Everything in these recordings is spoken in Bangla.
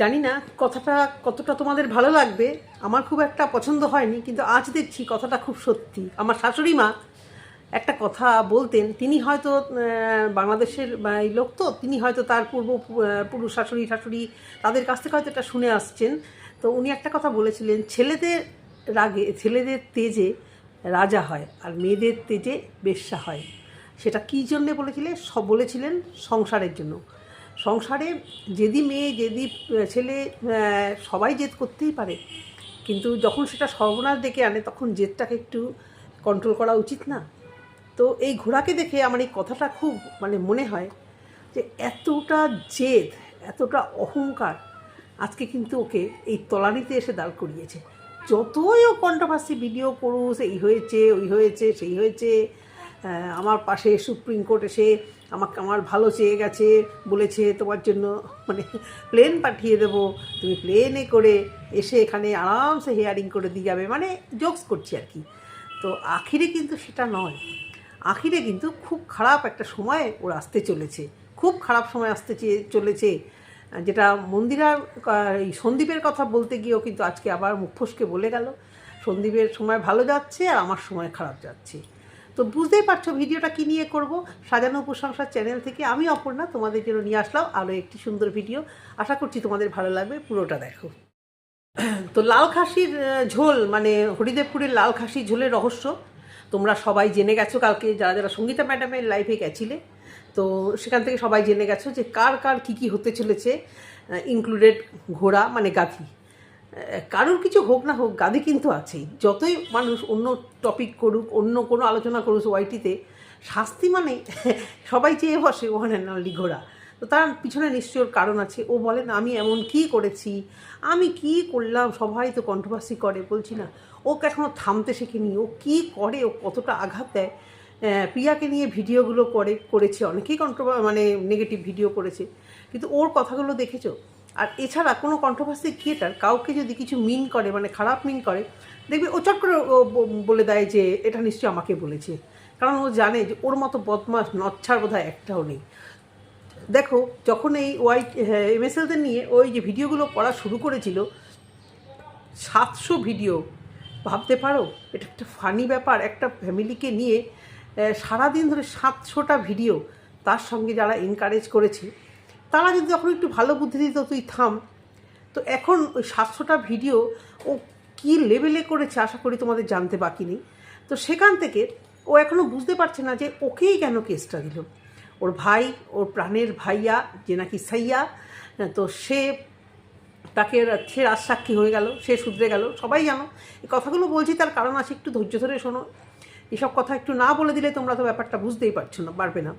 জানি না কথাটা কতটা তোমাদের ভালো লাগবে। আমার খুব একটা পছন্দ হয়নি, কিন্তু আজ দেখছি কথাটা খুব সত্যি। আমার শাশুড়ি মা একটা কথা বলতেন, তিনি হয়তো বাংলাদেশের লোক তো, তিনি হয়তো তার পূর্ব পুরুষ শাশুড়ি শাশুড়ি তাদের কাছ থেকে হয়তো এটা শুনে আসছেন। তো উনি একটা কথা বলেছিলেন, ছেলেদের রাগে, ছেলেদের তেজে রাজা হয় আর মেয়েদের তেজে বেশ্যা হয়। সেটা কী জন্যে বলেছিলেন বলেছিলেন সংসারের জন্য। সংসারে যেদি মেয়ে, যেদি ছেলে সবাই জেদ করতেই পারে। কিন্তু যখন সেটা সর্বনাশ ডেকে আনে, তখন জেদটাকে একটু কন্ট্রোল করা উচিত না। তো এই ঘোড়াকে দেখে আমার এই কথাটা খুব মানে মনে হয় যে এতটা জেদ, এতটা অহংকার আজকে কিন্তু ওকে এই তলানিতে এসে দাঁড় করিয়েছে। যতই ও কন্ট্রোভার্সি ভিডিও করুস এই হয়েছে, ওই হয়েছে, সেই হয়েছে আমার পাশে সুপ্রিম কোর্ট এসে আমাকে আমার ভালো চেয়ে গেছে বলেছে তোমার জন্য। মানে প্লেন পাঠিয়ে দেবো। তুমি প্লেনে করে এসে এখানে আরামসে হেয়ারিং করে দিয়ে যাবে। মানে জোকস করছি আর কি। তো আখিরে কিন্তু সেটা নয়। আখিরে কিন্তু খুব খারাপ একটা সময় ওর আসতে চলেছে। খুব খারাপ সময় আসতে চলেছে। যেটা মন্দিরার এই সন্দীপের কথা বলতে গিয়েও কিন্তু আজকে আবার মুখ ফসকে বলে গেল। সন্দীপের সময় ভালো যাচ্ছে আর আমার সময় খারাপ যাচ্ছে। তো বুঝতেই পারছ ভিডিওটা কী নিয়ে করব? সাজানো উপসংসার চ্যানেল থেকে আমি অপর্ণা, তোমাদের জন্য নিয়ে আসলাম আরও একটি সুন্দর ভিডিও আশা করছি তোমাদের ভালো লাগবে, পুরোটা দেখো। তো লাল খাসির ঝোল মানে হরিদেবপুরের লাল খাসির ঝোলের রহস্য, তোমরা সবাই জেনে গেছো কালকে, যারা যারা সঙ্গীতা ম্যাডামের লাইভে গেছিলে, তো সেখান থেকে সবাই জেনে গেছো যে কার কার কী কী হতে চলেছে ইনক্লুডেড ঘোড়া মানে গাধি। কারোর কিছু হোক না হোক, গাধি কিন্তু আছেই। যতই মানুষ অন্য টপিক করুক, অন্য কোনো আলোচনা করুক ওয়াইটিতে শাস্তি মানে সবাই চেয়ে বসে ওখানে নালি ঘোড়া তো তার পিছনে নিশ্চয় ওর কারণ আছে। ও বলেন আমি এমন কি করেছি? আমি কি করলাম? সবাই তো কন্ট্রোভার্সি করে, বলছি না। ওকে এখনও থামতে শেখেনি। ও কি করে? ও কতটা আঘাত দেয়? প্রিয়াকে নিয়ে ভিডিওগুলো করে, করেছে। অনেকেই কন্ট্রোভার মানে নেগেটিভ ভিডিও করেছে। কিন্তু ওর কথাগুলো দেখেছ? আর এছাড়া কোনো কন্ট্রোভার্সি ক্রিয়েটার কাউকে যদি কিছু মিন করে মানে খারাপ মিন করে, দেখবে ও চট করে বলে দেয় যে এটা নিশ্চয়ই আমাকে বলেছে। কারণ ও জানে যে ওর মতো বদমাস নচ্ছার বোধ হয় একটাও নেই। দেখো, যখন এই ওয়াইট এমএসএলদের নিয়ে ওই যে ভিডিওগুলো করা শুরু করেছিল, সাতশো ভিডিও, ভাবতে পারো? এটা একটা ফানি ব্যাপার। একটা ফ্যামিলিকে নিয়ে সারাদিন ধরে সাতশোটা ভিডিও তার সঙ্গে যারা এনকারেজ করেছে তারা যদি যখন একটু ভালো বুদ্ধি দিত, তুই থাম। তো এখন ওই সাতশোটা ভিডিও ও কী লেভেলে করেছে আশা করি তোমাদের জানতে বাকি নেই। তো সেখান থেকে ও এখনও বুঝতে পারছে না যে ওকেই কেন কেসটা দিল। ওর ভাই, ওর প্রাণের ভাইয়া, যে নাকি সাইয়া, তো সে তাকে সে রাজসাক্ষী হয়ে গেল, সে শুধরে গেল, সবাই জানো। এই কথাগুলো বলছি তার কারণ আছে, একটু ধৈর্য ধরে শোনো। এসব কথা একটু না বলে দিলে তোমরা তো ব্যাপারটা বুঝতেই পারছ না, পারবে না।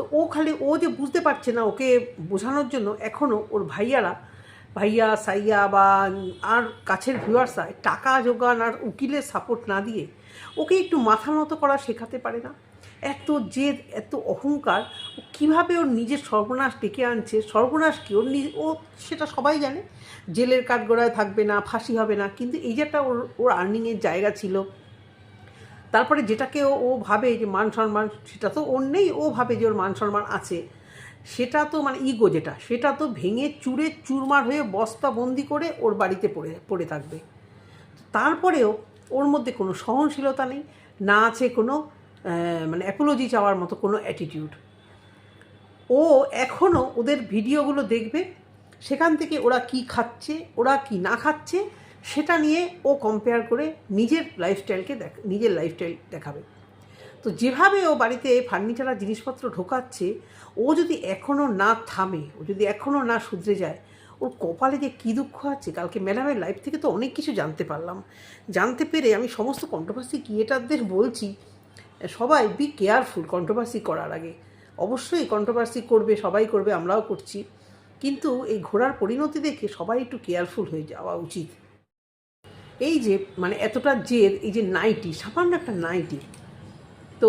তো ও খালি, ও যে বুঝতে পারছে না ওকে বোঝানোর জন্য এখনও ওর ভাইয়ারা, ভাইয়া, সাইয়া বা আর কাছের ভিউয়ার্সরা টাকা জোগান আর উকিলের সাপোর্ট না দিয়ে ওকে একটু মাথা নত করা শেখাতে পারে না। এত জেদ, এত অহংকার, ও কীভাবে ওর নিজের সর্বনাশ ডেকে আনছে? সর্বনাশ কি? ওর নিজ ও সেটা সবাই জানে। জেলের কাঠগড়ায় থাকবে না, ফাঁসি হবে না। কিন্তু এই যে একটা ওর ওর আর্নিংয়ের জায়গা ছিল তারপরে যেটাকে ও ভাবে যে মান সম্মান, সেটা তো ওর নেই, ও ভাবে যে ওর মান সম্মান আছে। সেটা তো মানে ইগো যেটা, সেটা তো ভেঙে চুরে চুরমার হয়ে বস্তা বন্দি করে ওর বাড়িতে পড়ে পড়ে থাকবে। তারপরেও ওর মধ্যে কোনো সহনশীলতা নেই, না আছে কোনো মানে অ্যাপোলজি চাওয়ার মতো কোনো অ্যাটিটিউড ও এখনও ওদের ভিডিওগুলো দেখবে, সেখান থেকে ওরা কি খাচ্ছে, ওরা কি না খাচ্ছে সেটা নিয়ে ও কম্পেয়ার করে নিজের লাইফস্টাইলকে দেখ, নিজের লাইফস্টাইল দেখাবে। তো যেভাবে ও বাড়িতে ফার্নিচার জিনিসপত্র ঢোকাচ্ছে, ও যদি এখনও না থামে, ও যদি এখনও না শুধরে যায়, ওর কপালে যে কী দুঃখ আছে? কালকে ম্যাডামের লাইফ থেকে তো অনেক কিছু জানতে পারলাম। জানতে পেরে আমি সমস্ত কন্ট্রোভার্সি ক্রিয়েটারদের বলছি, সবাই বি কেয়ারফুল কন্ট্রোভার্সি করার আগে। অবশ্যই কন্ট্রোভার্সি করবে, সবাই করবে, আমরাও করছি। কিন্তু এই ঘোড়ার পরিণতি দেখে সবাই একটু কেয়ারফুল হয়ে যাওয়া উচিত। এই যে মানে এতটা জেদ, এই যে নাইটি, সামান্য একটা নাইটি। তো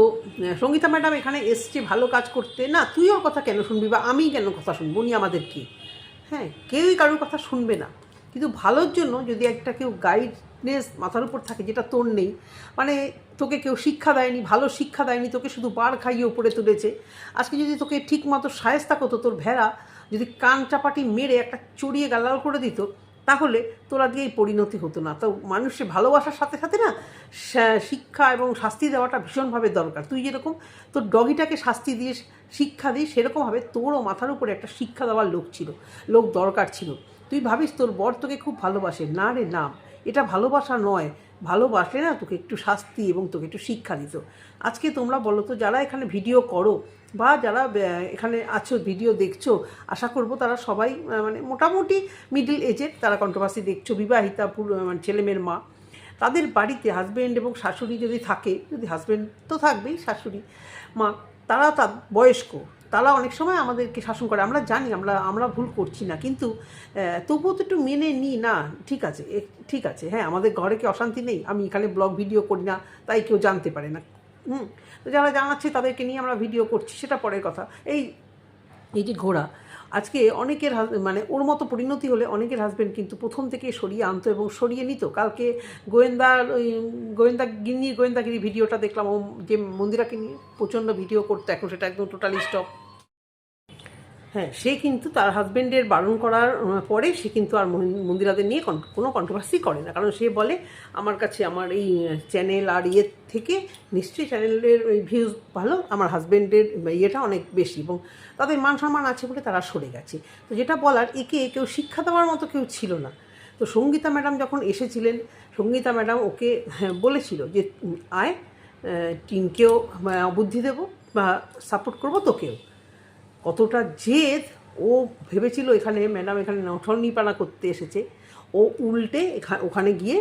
সঙ্গীতা ম্যাডাম এখানে এসছে, ভালো কাজ করতে। না তুই ওর কথা কেন শুনবি বা আমি কেন কথা শুনব? উনি আমাদের কি হ্যাঁ কেউই কারোর কথা শুনবে না। কিন্তু ভালোর জন্য যদি একটা কেউ গাইডনেস মাথার উপর থাকে, যেটা তোর নেই মানে তোকে কেউ শিক্ষা দেয়নি, ভালো শিক্ষা দেয়নি, তোকে শুধু বার খাইয়ে উপরে তুলেছে। আজকে যদি তোকে ঠিক মতো সায়স্তা করতো, তোর ভেড়া যদি কান চাপাটি মেরে একটা চড়িয়ে গালাল করে দিত তাহলে তোর এই পরিণতি হতো না। তো মানুষের ভালোবাসার সাথে সাথে না শিক্ষা এবং শাস্তি দেওয়াটা ভীষণভাবে দরকার। তুই যেরকম তোর ডগিটাকে শাস্তি দিয়ে, শিক্ষা দিস সেরকমভাবে তোরও মাথার উপরে একটা শিক্ষা দেওয়ার লোক ছিল, লোক দরকার ছিল। তুই ভাবিস তোর বর তোকে খুব ভালোবাসে। না রে, না। এটা ভালোবাসা নয়। ভালোবাসলে না তোকে একটু শাস্তি এবং তোকে একটু শিক্ষা দিত। আজকে তোমরা বলো তো, যারা এখানে ভিডিও করো বা যারা এখানে আছো ভিডিও দেখছ, আশা করব তারা সবাই মানে মোটামুটি মিডল এজের তারা কন্ট্রোভার্সি দেখছ, বিবাহিতা মানে ছেলেমেয়ের মা। তাদের বাড়িতে হাজব্যান্ড এবং শাশুড়ি যদি থাকে, যদি হাজব্যান্ড তো থাকবেই, শাশুড়ি, মা, তারা তার বয়স্ক, তারা অনেক সময় আমাদেরকে শাসন করে। আমরা জানি, আমরা আমরা ভুল করছি না, কিন্তু তবুও তো একটু মেনে নিই, না, ঠিক আছে ঠিক আছে হ্যাঁ আমাদের ঘরে কি অশান্তি নেই? আমি এখানে ব্লগ ভিডিও করি না, তাই কেউ জানতে পারে না। হুম, তো যারা জানাচ্ছে তাদেরকে নিয়ে আমরা ভিডিও করছি, সেটা পরের কথা। এই এই যে ঘোড়া, আজকে অনেকের মানে ওর মতো পরিণতি হলে অনেকের হাজব্যান্ড কিন্তু প্রথম থেকে সরিয়ে আনতো এবং সরিয়ে নিত। কালকে গোয়েন্দার ওই গোয়েন্দা গিন্নি গোয়েন্দাগিরি ভিডিওটা দেখলাম, ও যে মন্দিরাকে নিয়ে প্রচণ্ড ভিডিও করতো, এখন সেটা একদম টোটালি স্টপ হ্যাঁ সে কিন্তু তার হাজব্যান্ডের বারণ করার পরে সে কিন্তু আর মন্দিরাদের নিয়ে কোনো কন্ট্রোভার্সি করে না। কারণ সে বলে আমার কাছে আমার এই চ্যানেল আর ইয়ের থেকে নিশ্চয়ই চ্যানেলের ওই ভিউজ ভালো আমার হাজব্যান্ডের ইয়েটা অনেক বেশি এবং তাদের মান সম্মান আছে বলে তারা সরে গেছে। তো যেটা বলার একে কেউ শিক্ষা দেওয়ার মতো কেউ ছিল না। তো সঙ্গীতা ম্যাডাম যখন এসেছিলেন সঙ্গীতা ম্যাডাম ওকে হ্যাঁ, বলেছিল যে আয় টিমকেও বুদ্ধি দেবো বা সাপোর্ট করব তোকেও। কতটা জেদ, ও ভেবেছিল এখানে ম্যাডাম এখানে নঠনিপানা করতে এসেছে। ও উল্টে ওখানে গিয়ে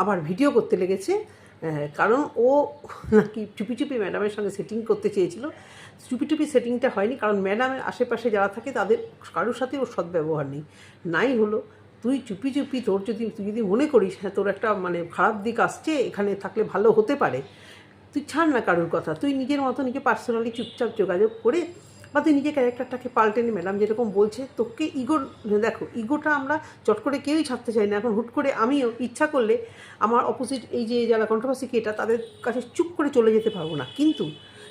আবার ভিডিও করতে লেগেছে কারণ ও নাকি চুপি চুপি ম্যাডামের সঙ্গে সেটিং করতে চেয়েছিল। চুপি চুপি সেটিংটা হয়নি, কারণ ম্যাডামের আশেপাশে যারা থাকে, তাদের কারোর সাথে ওর সদ্ব্যবহার নেই। নাই হলো, তুই চুপি চুপি তোর যদি, তুই যদি মনে করিস হ্যাঁ তোর একটা মানে খারাপ দিক আসছে, এখানে থাকলে ভালো হতে পারে। তুই ছাড় না কারোর কথা, তুই নিজের মতো নিজে পার্সোনালি চুপচাপ যোগাযোগ করে বা তুই নিজের ক্যারেক্টারটাকে পাল্টে নি ম্যাডাম যেরকম বলছে, তোকে ইগো দেখো ইগোটা আমরা চট করে কেউই ছাড়তে চাই না। এখন হুট করে আমিও ইচ্ছা করলে আমার অপোজিট এই যে যারা কন্ট্রোভার্সি এটা তাদের কাছে চুপ করে চলে যেতে পারব না। কিন্তু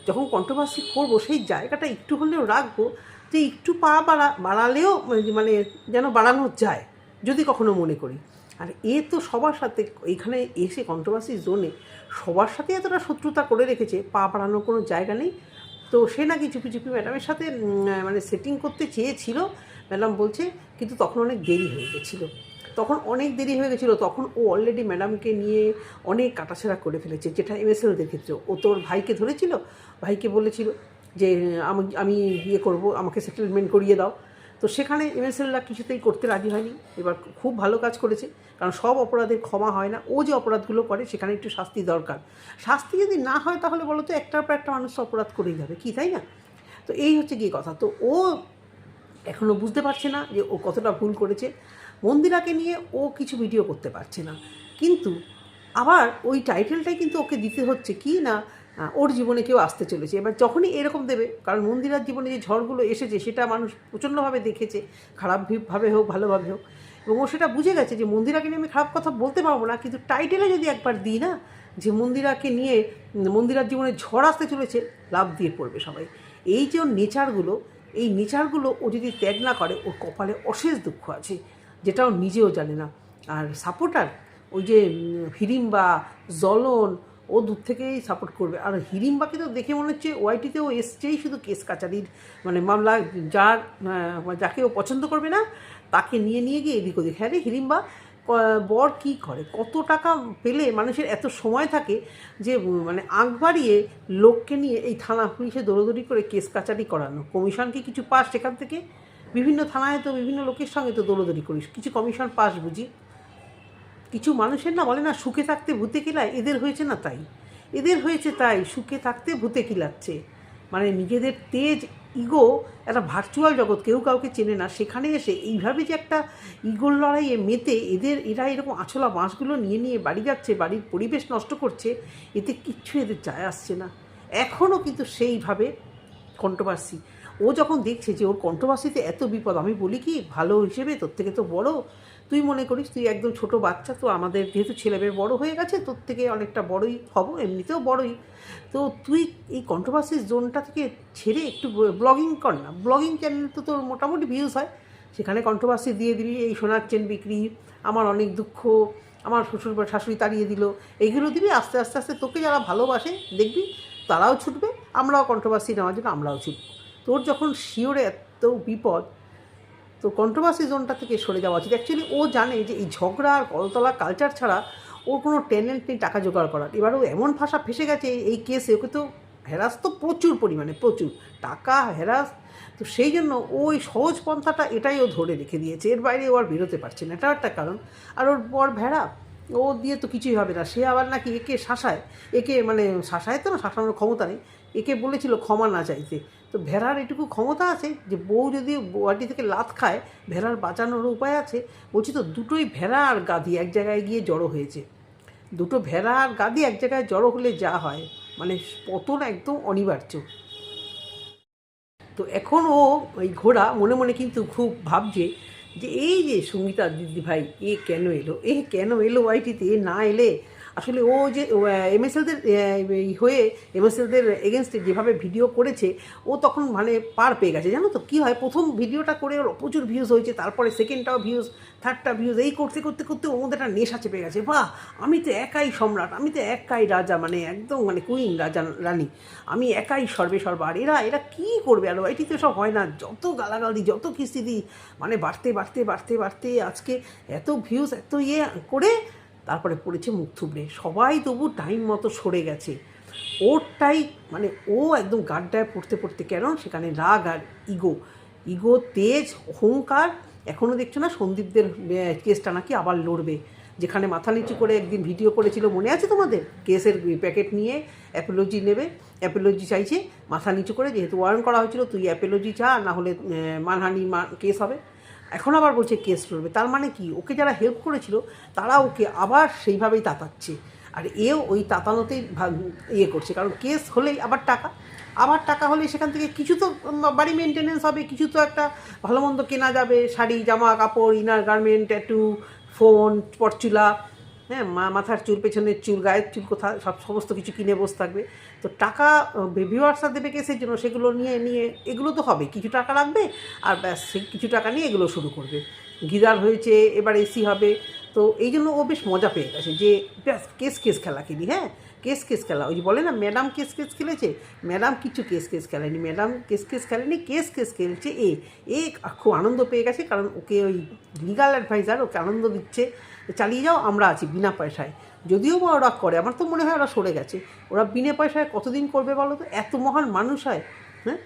যখন কন্ট্রোভার্সি করব, সেই জায়গাটা একটু হলেও রাখব যে একটু পা বাড়া, বাড়ালেও মানে যেন বাড়ানো যায়, যদি কখনো মনে করি। আর এ তো সবার সাথে এখানে এসে কন্ট্রোভার্সি জোনে সবার সাথে এতটা শত্রুতা করে রেখেছে, পা বাড়ানোর কোনো জায়গা নেই। তো সে নাকি চুপি চুপি ম্যাডামের সাথে মানে সেটিং করতে চেয়েছিল। ম্যাডাম বলছে, কিন্তু তখন অনেক দেরি হয়ে গেছিল। তখন অনেক দেরি হয়ে গেছিল। তখন ও অলরেডি ম্যাডামকে নিয়ে অনেক কাটাছেড়া করে ফেলেছে, যেটা এমএসএলদের ক্ষেত্রে ও তোর ভাইকে ধরেছিল। ভাইকে বলেছিল যে, আমি ইয়ে করব, আমাকে সেটেলমেন্ট করিয়ে দাও। তো সেখানে এমএসএলরা কিছুতেই করতে রাজি হয়নি। এবার খুব ভালো কাজ করেছে। কারণ সব অপরাধের ক্ষমা হয় না। ও যে অপরাধগুলো করে, সেখানে একটু শাস্তি দরকার। শাস্তি যদি না হয় তাহলে বলো তো একটার পর একটা মানুষ অপরাধ করেই যাবে। কি, তাই না? তো এই হচ্ছে গিয়ে কথা। তো ও এখনও বুঝতে পারছে না যে ও কতটা ভুল করেছে। মন্দিরাকে নিয়ে ও কিছু ভিডিও করতে পারছে না। কিন্তু আবার ওই টাইটেলটাই কিন্তু ওকে দিতে হচ্ছে কি না ওর জীবনে কেউ আসতে চলেছে। এবার যখনই এরকম দেবে, কারণ মন্দিরার জীবনে যে ঝড়গুলো এসেছে, সেটা মানুষ প্রচণ্ডভাবে দেখেছে। খারাপভাবে হোক, ভালোভাবে হোক। এবং ও সেটা বুঝে গেছে যে মন্দিরাকে নিয়ে আমি খারাপ কথা বলতে পারব না, কিন্তু টাইটেলে যদি একবার দিই না, যে মন্দিরাকে নিয়ে মন্দিরার জীবনে ঝড় আসতে চলেছে লাভ দিয়ে পড়বে সবাই। এই যে নেচারগুলো, এই নেচারগুলো ও যদি ত্যাগ না করে, ওর কপালে অশেষ দুঃখ আছে, যেটা ও নিজেও জানে না। আর সাপোর্টার ওই যে হিড়িম্বা জ্বলন ও দূর থেকেই সাপোর্ট করবে। আর হিড়িম্বাকে তো দেখে মনে হচ্ছে ওয়াইটিতেও এসছেই শুধু কেস কাচারির মানে মামলা, যার যাকে ও পছন্দ করবে না তাকে নিয়ে নিয়ে গিয়ে এদিক ওদিক হ্যাঁ রে হিড়িম্বা বর কী করে? কত টাকা পেলে মানুষের এত সময় থাকে যে মানে আঁক বাড়িয়ে লোককে নিয়ে এই থানা পুলিশে দৌড়দৌড়ি করে কেস কাচারি করানো? কমিশন কি কিছু পাস সেখান থেকে? বিভিন্ন থানায় তো বিভিন্ন লোকের সঙ্গে তো দৌড়দৌড়ি করিস। কিছু কমিশন পাস বুঝি? কিছু মানুষের না বলে না সুখে থাকতে ভূতে কিলায়? এদের হয়েছে না তাই। এদের হয়েছে তাই সুখে থাকতে ভূতে কিলাচ্ছে। মানে নিজেদের তেজ ইগো একটা ভার্চুয়াল জগৎ, কেউ কাউকে চেনে না। সেখানে এসে এইভাবে যে একটা ইগোর লড়াইয়ে মেতে এদের, এরা এরকম আছলা বাঁশগুলো নিয়ে নিয়ে বাড়ি যাচ্ছে, বাড়ির পরিবেশ নষ্ট করছে, এতে কিচ্ছু এদের যায় আসছে না। এখনও কিন্তু সেইভাবে কন্ট্রোভার্সি ও যখন দেখছে যে ওর কন্ট্রোভার্সিতে এত বিপদ, আমি বলি কি, ভালো হিসেবে তোর থেকে তো বড় তুই মনে করিস, তুই একদম ছোট বাচ্চা, তো আমাদের যেহেতু ছেলে বড় হয়ে গেছে, তোর থেকে অনেকটা বড়ই হব, এমনিতেও বড়ই। তো তুই এই কন্ট্রোভার্সি জোনটা থেকে ছেড়ে একটু ব্লগিং কর না। ব্লগিং চ্যানেল তো তোর মোটামুটি ভিউজ হয়। সেখানে কন্ট্রোভার্সি দিয়ে দিবি, এই সোনার চেন বিক্রি, আমার অনেক দুঃখ, আমার শ্বশুর বা শাশুড়ি তাড়িয়ে দিল, এইগুলো দিবি, আস্তে আস্তে আস্তে তোকে যারা ভালোবাসে, দেখবি, তারাও ছুটবে, আমরাও কন্ট্রোভার্সি নেওয়ার জন্য আমরাও ছুটব। তোর যখন শিওরে এত বিপদ তো কন্ট্রোভার্সি জোনটা থেকে সরে যাওয়া উচিত। অ্যাকচুয়ালি ও জানে যে এই ঝগড়া আর কলতলা কালচার ছাড়া ওর কোনো ট্যালেন্ট নেই টাকা জোগাড় করার। এবার ও এমন ভাষা ফেসে গেছে এই কেসে ওকে তো হ্যারাস তো প্রচুর পরিমাণে, প্রচুর। টাকা হ্যারাস তো সেই জন্য ওই সহজ পন্থাটা এটাই ও ধরে রেখে দিয়েছে। এর বাইরে ও আর বেরোতে পারছে না। এটাও একটা কারণ। আর ওর বর ভেড়া, ও দিয়ে তো কিছুই হবে না। সে আবার নাকি একে শাসায়, একে মানে শাসায় তো না, শাসানোর ক্ষমতা নেই। একে বলেছিল ক্ষমা না চাইতে। তো ভেড়ার এটুকু ক্ষমতা আছে যে বউ যদি বাটি থেকে লাত খায়, ভেড়ার বাঁচানোর উপায় আছে। বলছি তো দুটোই ভেড়া আর গাধি এক জায়গায় গিয়ে জড়ো হয়েছে। দুটো ভেড়া আর গাদি এক জায়গায় জড়ো হলে যা হয় মানে পতন একদম অনিবার্য। তো এখন ও ওই ঘোড়া মনে মনে কিন্তু খুব ভাবছে যে এই যে সঙ্গীতা দিদি ভাই এ কেন এলো? এ কেন এলো ওয়াইটিতে এ না এলে আসলে ও যে এমএসএলদের হয়ে এমএসএলদের এগেনস্টে যেভাবে ভিডিও করেছে, ও তখন মানে পার পেয়ে গেছে। জানো তো কী হয়? প্রথম ভিডিওটা করে ওর প্রচুর ভিউজ হয়েছে, তারপরে সেকেন্ডটাও ভিউজ থার্ডটা ভিউজ এই করতে করতে করতে ওর মধ্যে একটা নেশা চেপে গেছে। বাহ! আমি তো একাই সম্রাট, আমি তো একাই রাজা মানে একদম মানে কুইন রাজা, রানী। আমি একাই সর্বে সর্বা। আর এরা এরা কী করবে? আর এটি তো সব হয় না। যত গালাগালি, যত কিস্তি দিই মানে বাড়তে বাড়তে বাড়তে বাড়তে আজকে এত ভিউজ এত ইয়ে করে তারপরে পড়েছে মুখ থুবড়ে। সবাই তবু টাইম মতো সরে গেছে। ওরটাই মানে ও একদম গাড্ডায় পড়তে পড়তে কেন? সেখানে রাগ আর ইগো ইগো তেজ, অহংকার এখনও দেখছ না সন্দীপদের কেসটা নাকি আবার লড়বে। যেখানে মাথা নিচু করে একদিন ভিডিও করেছিল, মনে আছে তোমাদের? কেসের প্যাকেট নিয়ে অ্যাপোলজি নেবে। অ্যাপোলজি চাইছে, মাথা নিচু করে যেহেতু ওয়ারেন্ট করা হয়েছিল, তুই অ্যাপোলজি চা, না হলে মানহানি কেস হবে। এখন আবার বলছে কেস লড়বে। তার মানে কি? ওকে যারা হেল্প করেছিল, তারা ওকে আবার সেইভাবেই তাতাচ্ছে। আর এও ওই তাতানোতেই ইয়ে করছে। কারণ কেস হলেই আবার টাকা। আবার টাকা হলে সেখান থেকে কিছু তো বাড়ি মেনটেনেন্স হবে, কিছু তো একটা ভালো মন্দ কেনা যাবে। শাড়ি, জামা কাপড় ইনার গার্মেন্ট ট্যাটু ফোন পরচুলা হ্যাঁ মা- মাথার চুল, পেছনের চুল, গায়ের চুল, কোথা, সব সমস্ত কিছু কিনে বসে থাকবে। তো টাকা ভিউয়ার্সরা দেবে কেসের জন্য, সেগুলো নিয়ে নিয়ে, এগুলো তো হবে। কিছু টাকা রাখবে আর ব্যাস কিছু টাকা নিয়ে এগুলো শুরু করবে। গিজার হয়েছে, এবার এসি হবে। তো এই জন্য ও বেশ মজা পেয়ে গেছে যে, ব্যাস, কেস কেস খেলা কিনি হ্যাঁ? কেস কেস খেলা। ওই যে বলে না, ম্যাডাম কেস কেস খেলেছে? ম্যাডাম কিছু কেস কেস খেলেনি। ম্যাডাম কেস কেস খেলেনি, কেস কেস খেলছে এ। এ, খুব আনন্দ পেয়ে গেছে কারণ ওকে ওই লিগাল অ্যাডভাইজার ওকে আনন্দ দিচ্ছে। চালিয়ে যাও, আমরা আছি বিনা পয়সায়। যদিও বা ওরা করে, আমার তো মনে হয় ওরা সরে গেছে। ওরা বিনা পয়সায় কতদিন করবে বলো তো? এত মহান মানুষ হয় হ্যাঁ?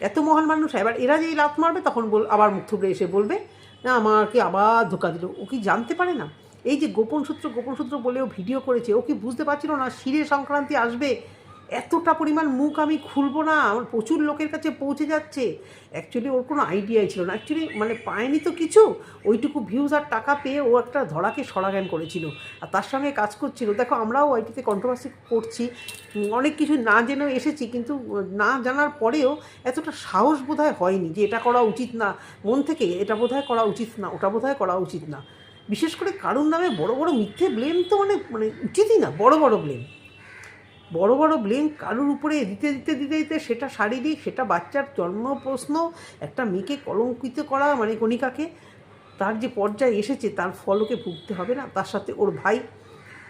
এত মহান মানুষ হয়। এবার এরা যেই লাত মারবে, তখন বল, আবার মুখ থুবড়ে এসে বলবে, না, আমাকে আবার ধোকা দিল। ও কি জানতে পারে না? এই যে গোপন সূত্র গোপন সূত্র বলেও ভিডিও করেছে, ও কি বুঝতে পারছিল না? শিরে সংক্রান্তি আসবে এতটা পরিমাণ মুখ আমি খুলবো না আমার প্রচুর লোকের কাছে পৌঁছে যাচ্ছে। অ্যাকচুয়ালি ওর কোনো আইডিয়াই ছিল না। অ্যাকচুয়ালি মানে পায়নি তো কিছু, ওইটুকু ভিউজ আর টাকা পেয়ে ও একটা ধরাকে সরাজ্ঞান করেছিল। আর তার সঙ্গে কাজ করছিল। দেখো আমরাও ওইটিতে কন্ট্রোভার্সি করছি, অনেক কিছু না জেনেও এসেছি, কিন্তু না জানার পরেও এতটা সাহস বোধহয় হয়নি যে এটা করা উচিত না। মন থেকে এটা বোধহয় করা উচিত না, ওটা বোধহয় করা উচিত না। বিশেষ করে কারুর নামে বড় বড় মিথ্যে ব্লেম তো মানে মানে উচিতই না, বড় বড় ব্লেম বড় বড় ব্লেম কারুর উপরে দিতে দিতে দিতে দিতে সেটা শারীরিক সেটা বাচ্চার জন্ম প্রশ্ন একটা মেয়েকে কলঙ্কিত করা মানে কণিকাকে, তার যে পর্যায়ে এসেছে তার ফলকে ভুগতে হবে না, তার সাথে ওর ভাই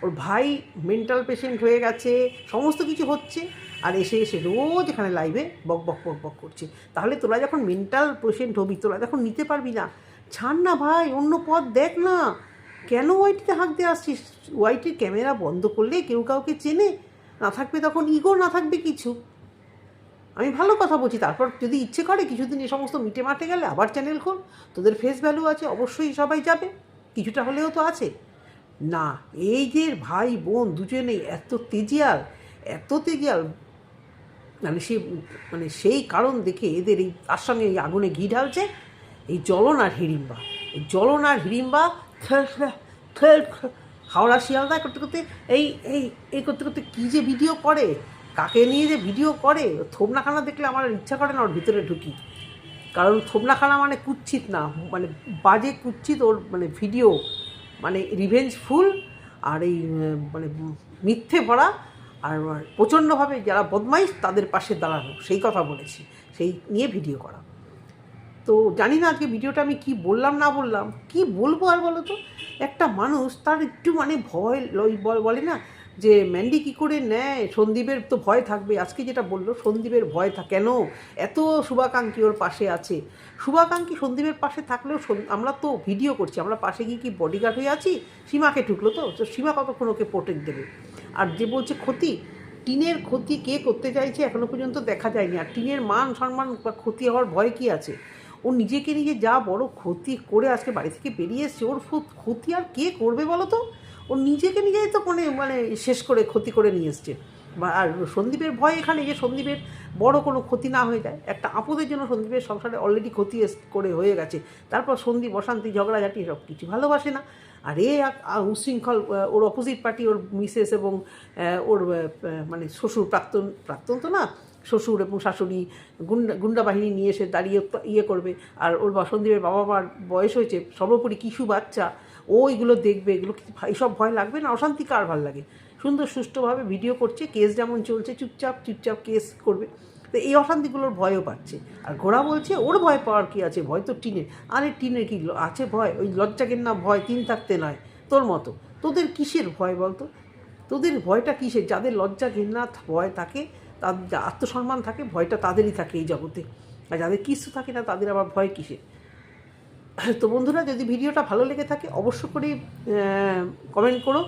ওর ভাই মেন্টাল পেশেন্ট হয়ে গেছে, সমস্ত কিছু হচ্ছে, আর এসে এসে রোজ এখানে লাইভে বক বক বক বক করছে। তাহলে তোরা যখন মেন্টাল পেশেন্ট হবি, তোরা যখন নিতে পারবি না, ছাড় না ভাই, অন্য পথ দেখ না। কেন ওয়াইটিতে হাঁক দিয়ে আসছিস? ওয়াইটির ক্যামেরা বন্ধ করলে কেউ কাউকে চেনে না থাকবে তখন ইগো না থাকবে কিছু। আমি ভালো কথা বলছি, তারপর যদি ইচ্ছে করে কিছুদিন এ সমস্ত মিটে মাঠে গেলে আবার চ্যানেল খোল। তোদের ফেস ভ্যালু আছে, অবশ্যই সবাই যাবে। কিছুটা হলেও তো আছে। না, এই যে ভাই, বোন দুজনেই এত তেজিয়াল এত তেজিয়াল মানে সে মানে সেই কারণ দেখে এদের এই, তার সঙ্গে এই আগুনে ঘি ঢালছে, এই জ্বলন আর হিড়িম্বা। এই জ্বলন আর হিড়িম্বা হাওড়া শিয়ালদা করতে করতে এই এই এই করতে করতে কী যে ভিডিও করে? কাকে নিয়ে যে ভিডিও করে? থোবনাখানা দেখলে আমার ইচ্ছা করে না ওর ভিতরে ঢুকি। কারণ থোবনাখানা মানে কুচ্ছিত না মানে বাজে কুচ্ছিত ওর মানে ভিডিও মানে রিভেঞ্জফুল আর এই মানে মিথ্যে ভরা আর প্রচণ্ডভাবে যারা বদমাইশ তাদের পাশে দাঁড়ানো, সেই কথা বলেছি, সেই নিয়ে ভিডিও করা। তো জানি না আজকে ভিডিওটা আমি কি বললাম, না বললাম। কি বলব আর বলো তো? একটা মানুষ তার একটু মানে ভয় বল- না যে, ম্যান্ডি কী করে নেয়? সন্দীপের তো ভয় থাকবে। আজকে যেটা বলল, সন্দীপের ভয় থা কেন? এত শুভাকাঙ্ক্ষী ওর পাশে আছে। শুভাকাঙ্ক্ষী সন্দীপের পাশে থাকলেও আমরা তো ভিডিও করছি। আমরা পাশে গিয়ে কি বডিগার্ড হয়ে আছি? সীমাকে ঢুকলো তো? তো সীমা কতক্ষণ ওকে প্রোটেক্ট দেবে? আর যে বলছে ক্ষতি, টিনের ক্ষতি কে করতে চাইছে এখনও পর্যন্ত দেখা যায়নি। আর টিনের মান সম্মান বা ক্ষতি হওয়ার ভয় কি আছে? ও নিজেকে নিজে যা বড় ক্ষতি করে আজকে বাড়ি থেকে বেরিয়ে এসছে, ওর ক্ষতি আর কে করবে বলো তো? ও নিজেকে নিজেই তো মানে মানে শেষ করে ক্ষতি করে নিয়ে এসছে। আর সন্দীপের ভয় এখানে যে সন্দীপের বড় কোনো ক্ষতি না হয়ে যায়, একটা আপদের জন্য সন্দীপের সংসারে অলরেডি ক্ষতি করে হয়ে গেছে। তারপর সন্দীপ অশান্তি, ঝগড়াঝাটি সব কিছু ভালোবাসে না। আর এ এক- উশৃঙ্খল ওর অপোজিট পার্টি ওর মিসেস এবং ওর মানে শ্বশুর, প্রাক্তন প্রাক্তন তো না শ্বশুর এবং শাশুড়ি গুন্ডা গুন্ডা বাহিনী নিয়ে এসে দাঁড়িয়ে ইয়ে করবে। আর ওর বাসন্দীপের বাবা মার বয়স হয়েছে সর্বোপরি কিশু বাচ্চা। ও এগুলো দেখবে, এগুলো এইসব ভয় লাগবে না? অশান্তি কার ভালো লাগে? সুন্দর সুষ্ঠুভাবে ভিডিও করছে, কেস যেমন চলছে, চুপচাপ চুপচাপ কেস করবে। তো এই অশান্তিগুলোর ভয়ও পাচ্ছে। আর ঘোড়া বলছে, ওর ভয় পাওয়ার কি আছে? ভয় তো টিনের। আরে, টিনের কি আছে ভয়। ওই লজ্জাকের না ভয়, তিন থাকতে নয়, তোর মতো। তোদের কিসের ভয় বলতো? তোদের ভয়টা কিসের? যাদের লজ্জা ঘৃণা ভয় থাকে তাদের আত্মসম্মান থাকে, ভয়টা তাদেরই থাকে এই জগতে। আর যাদের কিছু থাকে না, তাদের আবার ভয় কিসে? তো বন্ধুরা, যদি ভিডিওটা ভালো লেগে থাকে, অবশ্য করে কমেন্ট করো।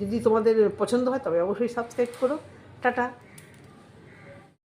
যদি তোমাদের পছন্দ হয়, তবে অবশ্যই সাবস্ক্রাইব করো। টাটা।